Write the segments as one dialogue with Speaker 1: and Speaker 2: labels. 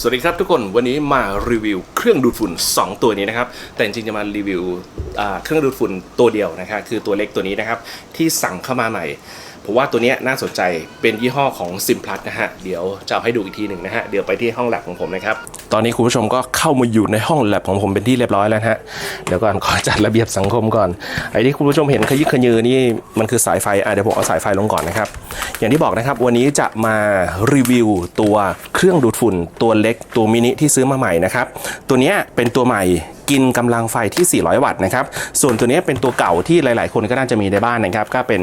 Speaker 1: สวัสดีครับทุกคนวันนี้มารีวิวเครื่องดูดฝุ่น 2 ตัวนี้นะครับ แต่จริงๆจะมารีวิวเครื่องดูดฝุ่นตัวเดียวนะครับคือตัวเล็กตัวนี้นะครับ ที่สั่งเข้ามาใหม่ ผมว่าตัวนี้น่าสนใจเป็นยี่ห้อของ s i m p l u s นะฮะ เดี๋ยวจะเอาให้ดูอีกทีหนึ่งนะฮะ เดี๋ยวไปที่ห้องแลบของผมนะครับ ตอนนี้คุณผู้ชมก็เข้ามาอยู่ในห้องแลบของผมเป็นที่เรียบร้อยแล้วฮะ เดี๋ยวก่อนขอจัดระเบียบสังคมก่อน ไอ้ที่คุณผู้ชมเห็นขยิกขยือนี่มันคือสายไฟอะเดี๋ยวผมเอาสายไฟลงก่อนนะครับ อย่างที่บอกนะครับวันนี้จะมารีวิวตัวเครื่องดูดฝุ่นตัวเล็กตัวมินิที่ซื้อมาใหม่นะครับ ตัวนี้เป็นตัวใหม่ กินกำลังไฟที่ 400 วัตต์นะครับ ส่วนตัวนี้เป็นตัวเก่าที่หลาย ๆ คนก็น่าจะมีในบ้านนะครับ ก็เป็น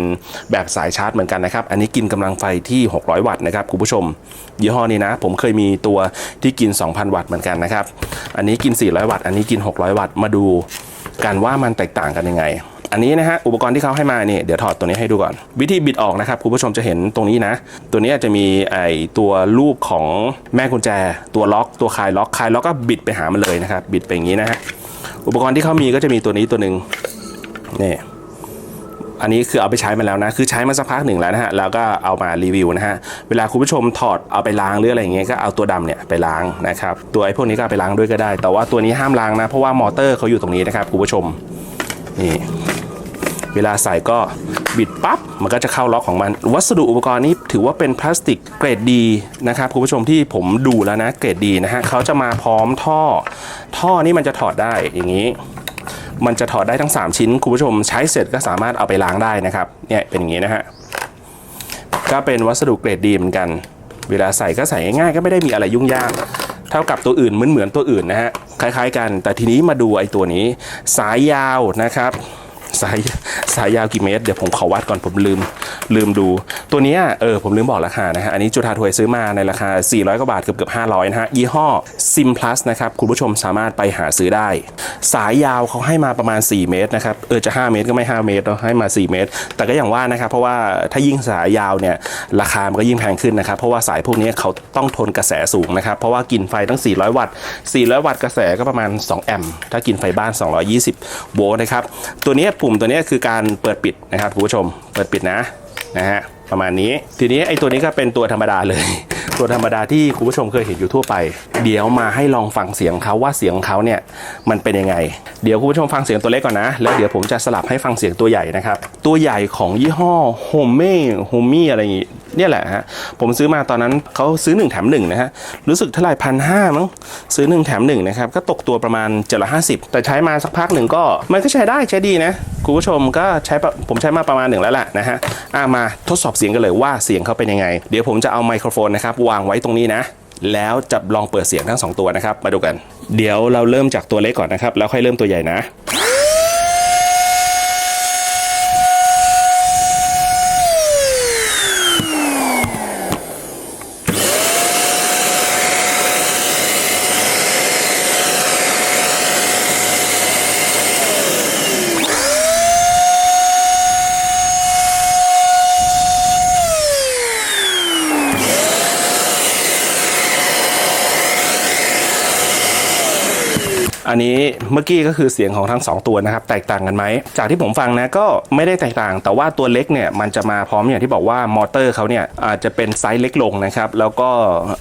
Speaker 1: แบบสายชาร์จเหมือนกันนะครับ อันนี้กินกำลังไฟที่ 600 วัตต์นะครับคุณผู้ชม ยี่ห้อนี้นะ ผมเคยมีตัวที่กิน 2,000 วัตต์เหมือนกันนะครับ อันนี้กิน 400 วัตต์ อันนี้กิน 600 วัตต์ มาดูกันว่ามันแตกต่างกันยังไง อันนี้นะฮะ อุปกรณ์ที่เขาให้มาเนี่ยเดี๋ยวถอดตัวนี้ให้ดูก่อน วิธีบิดออกนะครับคุณผู้ชมจะเห็นตรงนี้นะ ตัวนี้จะมีไอตัวลูกของแม่กุญแจ ตัวล็อก ตัวคลายล็อก คลายล็อกก็บิดไปหามันเลยนะครับ บิดไปอย่างนี้นะฮะ อุปกรณ์ที่เขามีก็จะมีตัวนี้ตัวหนึ่งนี่อันนี้คือเอาไปใช้มาแล้วนะ คือใช้มาสักพักหนึ่งแล้วนะฮะ แล้วก็เอามารีวิวนะฮะ เวลาคุณผู้ชมถอดเอาไปล้างหรืออะไรอย่างเงี้ย ก็เอาตัวดำเนี่ยไปล้างนะครับ ตัวไอ้พวกนี้ก็ไปล้างด้วยก็ได้ แต่ว่าตัวนี้ห้ามล้างนะ เพราะว่ามอเตอร์เขาอยู่ตรงนี้นะครับคุณผู้ชม นี่ เวลาใส่ก็บิดปั๊บมันก็จะเข้าล็อกของมัน วัสดุอุปกรณ์นี้ถือว่าเป็นพลาสติกเกรดดีนะครับคุณผู้ชมที่ผมดูแล้วนะเกรดดีนะฮะเขาจะมาพร้อมท่อ ท่อนี่มันจะถอดได้อย่างนี้ มันจะถอดได้ทั้ง 3 ชิ้นคุณผู้ชมใช้เสร็จก็สามารถเอาไปล้างได้นะครับเนี่ยเป็นอย่างนี้นะฮะก็เป็นวัสดุเกรดดีเหมือนกัน เวลาใส่ก็ใส่ง่ายๆก็ไม่ได้มีอะไรยุ่งยากเท่ากับตัวอื่นเหมือนเหมือนตัวอื่นนะฮะคล้ายๆกัน แต่ทีนี้มาดูไอ้ตัวนี้ สายยาวนะครับ สายสายยาวกี่เมตร เดี๋ยวผมขอวัดก่อนผมลืมลืมดู ตัวนี้เออผมลืมบอกราคานะฮะอันนี้จุฬาทวยซื้อมาในราคา 400 กว่าบาทเกือบเกือบ500นะฮะยี่ห้อ Sim Plus นะครับคุณผู้ชมสามารถไปหาซื้อได้ สายยาวเขาให้มาประมาณ 4 เมตรนะครับเออจะ 5 เมตรก็ไม่ 5 เมตรเนาะให้มา 4 เมตร แต่ก็อย่างว่านะครับเพราะว่าถ้ายิ่งสายยาวเนี่ยราคามันก็ยิ่งแพงขึ้นนะครับเพราะว่าสายพวกนี้เขาต้องทนกระแสสูงนะครับเพราะว่ากินไฟตั้ง 400 วัตต์ 400 วัตต์กระแสก็ประมาณ 2 แอมป์ถ้ากินไฟบ้าน 220 โวลต์นะครับตัวนี้ปุ่มตัวนี้คือการเปิดปิดนะครับคุณผู้ชมเปิดปิดนะนะฮะประมาณนี้ ทีนี้ไอ้ตัวนี้ก็เป็นตัวธรรมดาเลย ตัวธรรมดาที่คุณผู้ชมเคยเห็นอยู่ทั่วไป เดี๋ยวมาให้ลองฟังเสียงเขาว่าเสียงเขาเนี่ยมันเป็นยังไง เดี๋ยวคุณผู้ชมฟังเสียงตัวเล็กก่อนนะ แล้วเดี๋ยวผมจะสลับให้ฟังเสียงตัวใหญ่นะครับ ตัวใหญ่ของยี่ห้อโฮมเม่โฮมี่อะไรอย่างงี้ เนี่ยแหละฮะผมซื้อมาตอนนั้นเขาซื้อ 1 แถม1นะฮะรู้สึกเท่าไหร่พันห้ามั้งซื้อ 1 แถม1นะครับก็ตกตัวประมาณ750 แต่ใช้มาสักพักหนึ่งก็มันก็ใช้ได้ใช้ดีนะคุณผู้ชมก็ใช้ผมใช้มาประมาณหนึ่งแล้วแหละนะฮะอะมาทดสอบเสียงกันเลยว่าเสียงเขาเป็นยังไง เดี๋ยวผมจะเอาไมโครโฟนนะครับวางไว้ตรงนี้นะแล้วจะลองเปิดเสียงทั้งสองตัวนะครับ มาดูกัน เดี๋ยวเราเริ่มจากตัวเล็กก่อนนะครับ แล้วค่อยเริ่มตัวใหญ่นะ อันนี้เมื่อกี้ก็คือเสียงของทั้ง 2 ตัวนะครับ แตกต่างกันไหม จากที่ผมฟังนะก็ไม่ได้แตกต่าง แต่ว่าตัวเล็กเนี่ยมันจะมาพร้อมอย่างที่บอกว่ามอเตอร์เขาเนี่ยอาจจะเป็นไซส์เล็กลงนะครับแล้วก็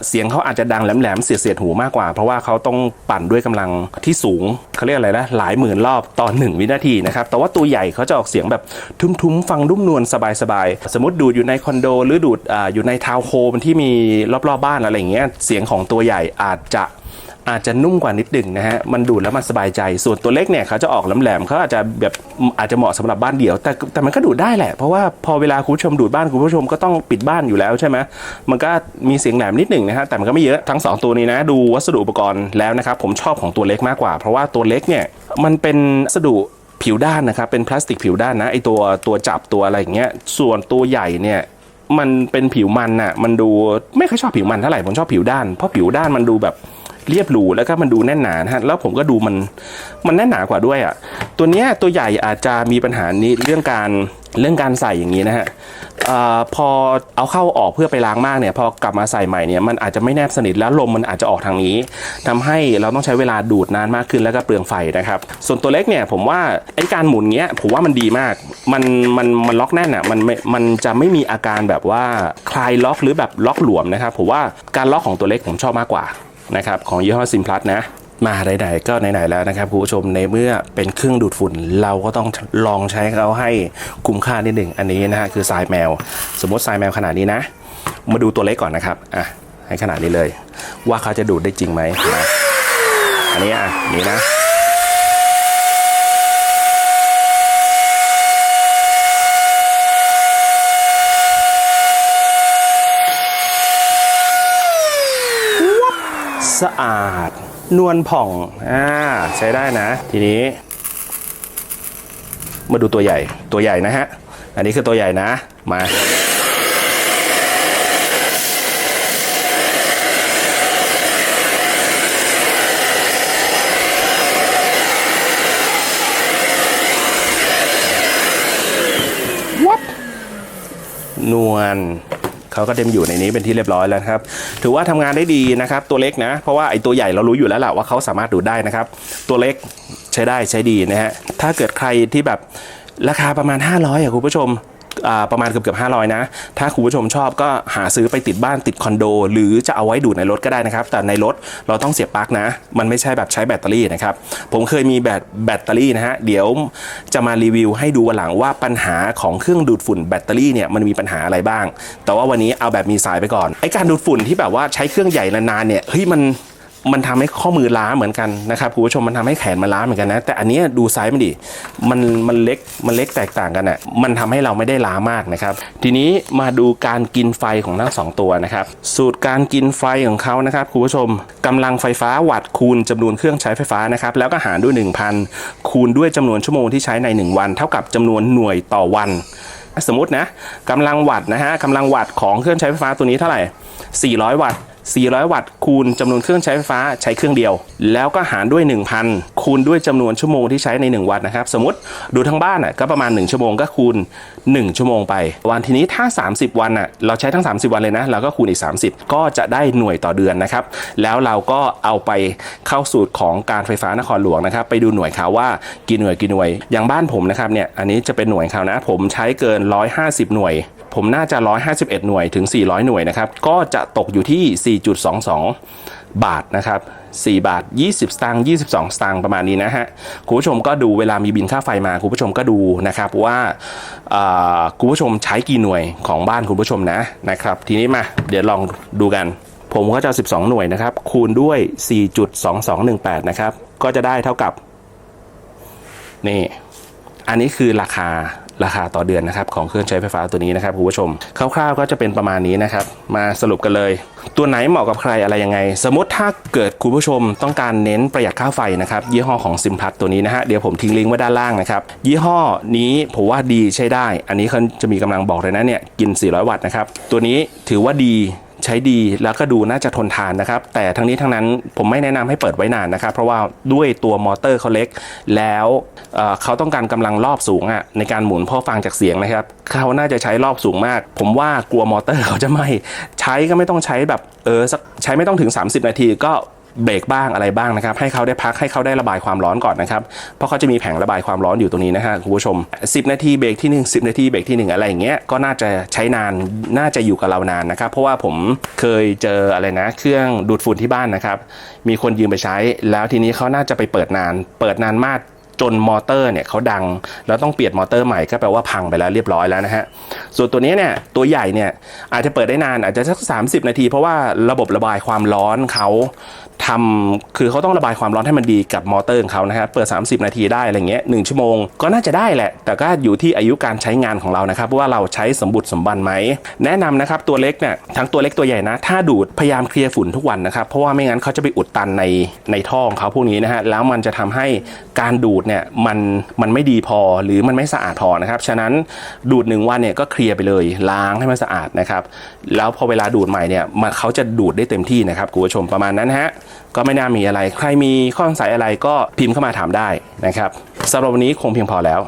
Speaker 1: เสียงเขาอาจจะดังแหลมๆเสียดๆหูมากกว่า เพราะว่าเขาต้องปั่นด้วยกำลังที่สูงเขาเรียกอะไรนะหลายหมื่นรอบต่อ 1 วินาทีนะครับแต่ว่าตัวใหญ่เขาจะออกเสียงแบบทุ้มๆ ฟังนุ่มนวลสบายๆสมมติดูดอยู่ในคอนโด หรือดูดออยู่ในทาวน์โฮมที่มีรอบๆบ้านอะไรอย่างเงี้ยเสียงของตัวใหญ่อาจจะอาจจะนุ่มกว่านิดหนึ่งนะฮะ มันดูดแล้วมันสบายใจ ส่วนตัวเล็กเนี่ยเขาจะออกแหลมๆเขาอาจจะแบบอาจจะเหมาะสำหรับบ้านเดี่ยว แต่แต่มันก็ดูดได้แหละ เพราะว่าพอเวลาคุณผู้ชมดูดบ้านคุณผู้ชมก็ต้องปิดบ้านอยู่แล้วใช่ไหมมันก็มีเสียงแหลมนิดหนึ่งนะฮะ แต่มันก็ไม่เยอะทั้งสองตัวนี้นะดูวัสดุอุปกรณ์แล้วนะครับผมชอบของตัวเล็กมากกว่า เพราะว่าตัวเล็กเนี่ยมันเป็นวัสดุผิวด้านนะครับเป็นพลาสติกผิวด้านนะไอตัวตัวจับตัวอะไรอย่างเงี้ยส่วนตัวใหญ่เนี่ยมันเป็นผิวมันน่ะมันดูไม่ค่อยชอบผิวมันเท่าไหร่ผมชอบผิวด้าน เพราะผิวด้านมันดูแบบ เรียบหรูแล้วก็มันดูแน่นหนานะฮะแล้วผมก็ดูมันมันแน่นหนากว่าด้วยอะตัวเนี้ยตัวใหญ่อาจจะมีปัญหานี้เรื่องการเรื่องการใส่อย่างนี้นะฮะออพอเอาเข้าออกเพื่อไปล้างมากเนี่ยพอกลับมาใส่ใหม่เนี่ยมันอาจจะไม่แนบสนิทแล้วลมมันอาจจะออกทางนี้ทำให้เราต้องใช้เวลาดูดนานมากขึ้นแล้วก็เปลืองไฟนะครับ ส่วนตัวเล็กเนี่ยผมว่าไอ้การหมุนเงี้ยผมว่ามันดีมาก มันมันมันล็อกแน่นอะมันมันจะไม่มีอาการแบบว่าคลายล็อกหรือแบบล็อกหลวมนะครับผมว่าการล็อกของตัวเล็กผมชอบมากกว่า นะครับของยี่ห้อซิมพลัสนะมาไหนๆก็ไหนๆแล้วนะครับคุณผู้ชมในเมื่อเป็นเครื่องดูดฝุ่น เราก็ต้องลองใช้เขาให้คุ้มค่านิดหนึ่งอันนี้นะฮะคือทรายแมว สมมติทรายแมวขนาดนี้นะ มาดูตัวเล็กก่อนนะครับอะให้ขนาดนี้เลย ว่าเขาจะดูดได้จริงไหมนะอันนี้อะนี่นะ สะอาด นวลผ่องอ่าใช้ได้นะ ทีนี้ มาดูตัวใหญ่ตัวใหญ่นะฮะ อันนี้คือตัวใหญ่นะมา What นวล เขาก็เต็มอยู่ในนี้เป็นที่เรียบร้อยแล้วครับ ถือว่าทำงานได้ดีนะครับ ตัวเล็กนะ เพราะว่าไอ้ตัวใหญ่เรารู้อยู่แล้วแหละว่าเขาสามารถดูดได้นะครับ ตัวเล็กใช้ได้ใช้ดีนะฮะ ถ้าเกิดใครที่แบบราคาประมาณ 500อะคุณผู้ชม ประมาณเกือบเกือบ500นะ ถ้าคุณผู้ชมชอบก็หาซื้อไปติดบ้านติดคอนโด หรือจะเอาไว้ดูดในรถก็ได้นะครับ แต่ในรถเราต้องเสียบปลั๊กนะ มันไม่ใช่แบบใช้แบตเตอรี่นะครับ ผมเคยมีแบตแบตเตอรี่นะฮะ เดี๋ยวจะมารีวิวให้ดูวันหลังว่าปัญหาของเครื่องดูดฝุ่นแบตเตอรี่เนี่ยมันมีปัญหาอะไรบ้าง แต่ว่าวันนี้เอาแบบมีสายไปก่อนไอการดูดฝุ่นที่แบบว่าใช้เครื่องใหญ่นานๆเนี่ยเฮ้ยมัน มันทำให้ข้อมือล้าเหมือนกันนะครับคุณผู้ชมมันทำให้แขนมันล้าเหมือนกันนะ แต่อันนี้ดูไซส์มันดิมันมันเล็กมันเล็กแตกต่างกันอะมันทำให้เราไม่ได้ล้ามากนะครับ ทีนี้มาดูการกินไฟของทั้งสองตัวนะครับ สูตรการกินไฟของเขานะครับคุณผู้ชมกำลังไฟฟ้าวัตต์คูณจำนวนเครื่องใช้ไฟฟ้านะครับ แล้วก็หารด้วย 1,000 คูณด้วยจำนวนชั่วโมงที่ใช้ใน 1 วัน เท่ากับจำนวนหน่วยต่อวันสมมตินะกำลังวัตต์นะฮะกำลังวัตต์ของเครื่องใช้ไฟฟ้าตัวนี้เท่าไหร่ 400 วัตต์ 400 วัตต์คูณจำนวนเครื่องใช้ไฟฟ้าใช้เครื่องเดียว แล้วก็หารด้วย 1,000 คูณด้วยจำนวนชั่วโมงที่ใช้ใน 1 วันนะครับ สมมติดูทั้งบ้านอะก็ประมาณ 1 ชั่วโมงก็คูณ 1 ชั่วโมงไป วันทีนี้ถ้า 30 วันอะเราใช้ทั้ง 30 วันเลยนะเราก็คูณอีก 30 ก็จะได้หน่วยต่อเดือนนะครับ แล้วเราก็เอาไปเข้าสูตรของการไฟฟ้านครหลวงนะครับ ไปดูหน่วยเขาว่ากี่หน่วยกี่หน่วย อย่างบ้านผมนะครับเนี่ยอันนี้จะเป็นหน่วยเขานะ ผมใช้เกิน 150 หน่วย ผมน่าจะ 151 หน่วยถึง 400 หน่วยนะครับ ก็จะตกอยู่ที่ 4.22 บาทนะครับ 4 บาท 20 สตางค์ 22 สตางค์ประมาณนี้นะฮะ คุณผู้ชมก็ดูเวลามีบินค่าไฟมา คุณผู้ชมก็ดูนะครับว่าคุณผู้ชมใช้กี่หน่วยของบ้านคุณผู้ชมนะนะครับ ทีนี้มาเดี๋ยวลองดูกัน ผมก็จะ 12 หน่วยนะครับ คูณด้วย 4.2218 นะครับ ก็จะได้เท่ากับ นี่ อันนี้คือราคา ราคาต่อเดือนนะครับของเครื่องใช้ไฟฟ้าตัวนี้นะครับคุณผู้ชมคร่าวๆก็จะเป็นประมาณนี้นะครับมาสรุปกันเลย ตัวไหนเหมาะกับใครอะไรยังไง สมมติถ้าเกิดคุณผู้ชมต้องการเน้นประหยัดค่าไฟนะครับยี่ห้อของซิมพัทตัวนี้นะฮะเดี๋ยวผมทิ้งลิงก์ไว้ด้านล่างนะครับยี่ห้อนี้ผมว่าดีใช้ได้ อันนี้เขาจะมีกำลังบอกเลยนะเนี่ยกิน 400 วัตต์นะครับตัวนี้ถือว่าดี ใช้ดีแล้วก็ดูน่าจะทนทานนะครับ แต่ทั้งนี้ทั้งนั้นผมไม่แนะนำให้เปิดไว้นานนะครับ เพราะว่าด้วยตัวมอเตอร์เขาเล็ก แล้วเเขาต้องการกำลังรอบสูงอะในการหมุนพ่อฟังจากเสียงนะครับเขาน่าจะใช้รอบสูงมาก ผมว่ากลัวมอเตอร์เขาจะไหม่ ใช้ก็ไม่ต้องใช้แบบเออสักใช้ไม่ต้องถึง 30 นาทีก็ เบรกบ้างอะไรบ้างนะครับ ให้เขาได้พักให้เขาได้ระบายความร้อนก่อนนะครับ เพราะเขาจะมีแผงระบายความร้อนอยู่ตรงนี้นะฮะคุณผู้ชม 10 นาทีเบรกที่ 1 10 นาทีเบรกที่ 1 อะไรอย่างเงี้ยก็น่าจะใช้นานน่าจะอยู่กับเรานานนะครับ เพราะว่าผมเคยเจออะไรนะ เครื่องดูดฝุ่นที่บ้านนะครับ มีคนยืมไปใช้ แล้วทีนี้เขาน่าจะไปเปิดนาน เปิดนานมากจนมอเตอร์เนี่ยเขาดัง แล้วต้องเปลี่ยนมอเตอร์ใหม่ก็แปลว่าพังไปแล้วเรียบร้อยแล้วนะฮะส่วนตัวนี้เนี่ยตัวใหญ่เนี่ยอาจจะเปิดได้นานอาจจะสัก 30 นาที เพราะว่าระบบระบายความร้อนเขา ทำคือเขาต้องระบายความร้อนให้มันดีกับมอเตอร์ของเขานะครับเปิด 30 นาทีได้อะไรเงี้ยหนึ่งชั่วโมงก็น่าจะได้แหละ แต่ก็อยู่ที่อายุการใช้งานของเรานะครับว่าเราใช้สมบุติสมบันไหมแนะนำนะครับตัวเล็กเนี่ยทั้งตัวเล็กตัวใหญ่นะ ถ้าดูดพยายามเคลียร์ฝุ่นทุกวันนะครับเพราะว่าไม่งั้นเขาจะไปอุดตันในในท่อของเขาพวกนี้นะฮะแล้วมันจะทำให้การดูดเนี่ยมันมันไม่ดีพอหรือมันไม่สะอาดพอนะครับฉะนั้นดูดหนึ่งวันเนี่ยก็เคลียร์ไปเลยล้างให้มันสะอาดนะครับแล้วพอเวลาดูดใหม่เนี่ยมันเขาจะดูดได้เต็มที่นะครับคุณผู้ชมประมาณนั้นฮะก็ไม่น่ามีอะไร ใครมีข้อสงสัยอะไรก็พิมพ์เข้ามาถามได้นะครับสำหรับวันนี้คงเพียงพอแล้ว